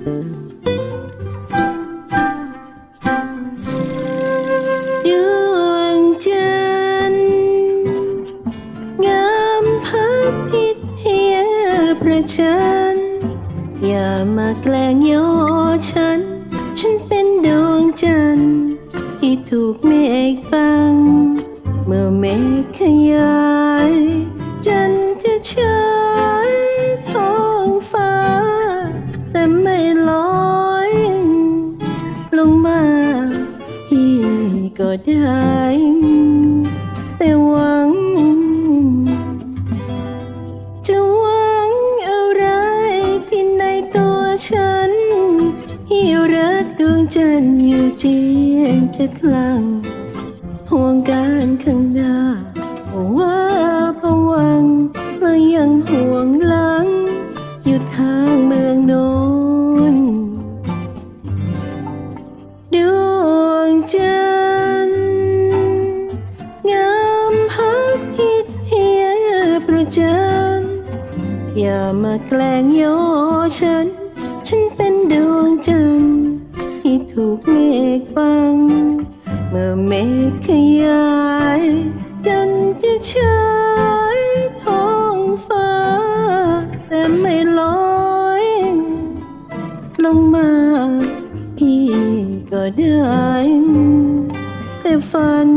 ดวงจันทร์งามพับพิษเพียประชัน อย่ามาแกล้งโยฉัน ก็ได้ แต่หวัง จะหวังอะไรที่ในตัวฉันที่รักดวงจันทร์อยู่เจียนจะคลั่งห่วงการข้างหน้าว่าพวังและยังห่วงหลังอยู่ทา อย่ามาแกล้งโยฉัน ฉันเป็นดวงจันทร์ที่ถูกเมฆบัง เมื่อเมฆขยาย จันทร์จะฉายท้องฟ้า แต่ไม่ลอย ลงมาพี่ก็ได้ แต่ฝัน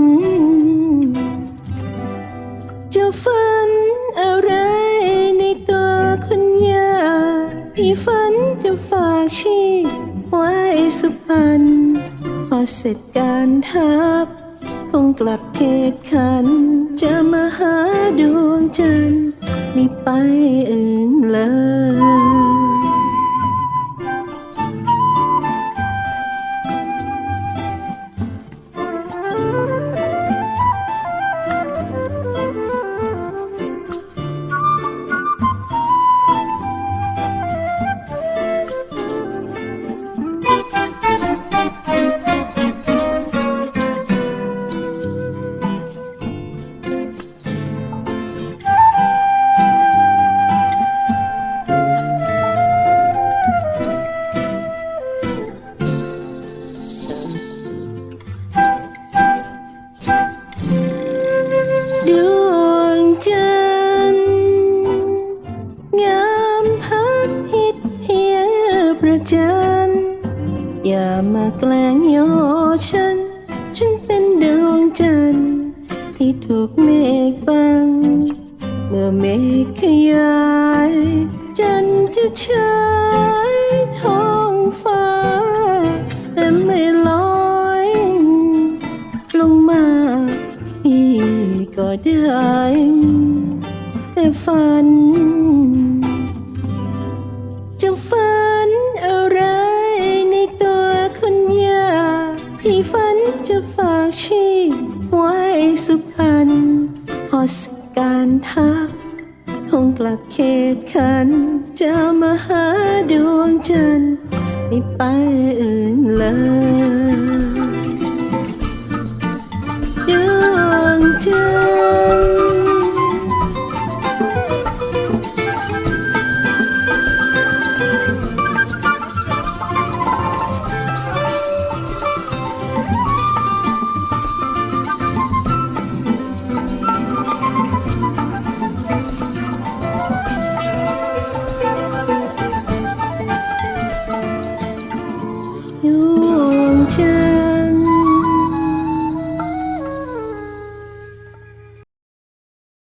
ชีพไว้สุพรรณพอเสร็จการทับคงกลับเขตขัน จะมาหาดวงจันทร์ไม่ไปอื่นเลย อย่ามาแกล้งโยฉัน ฉันเป็นดวงจันทร์ที่ถูกเมฆบัง เมื่อเมฆขยาย จันทร์จะฉายท้องฟ้า แต่ไม่ลอย ลงมาพี่ก็ได้ แต่ฝัน ชีไว้สุพรรณพอสกการทักคงกลับเขตขัน จะมาหาดวงจันทร์ไม่ไปอื่นเลย you.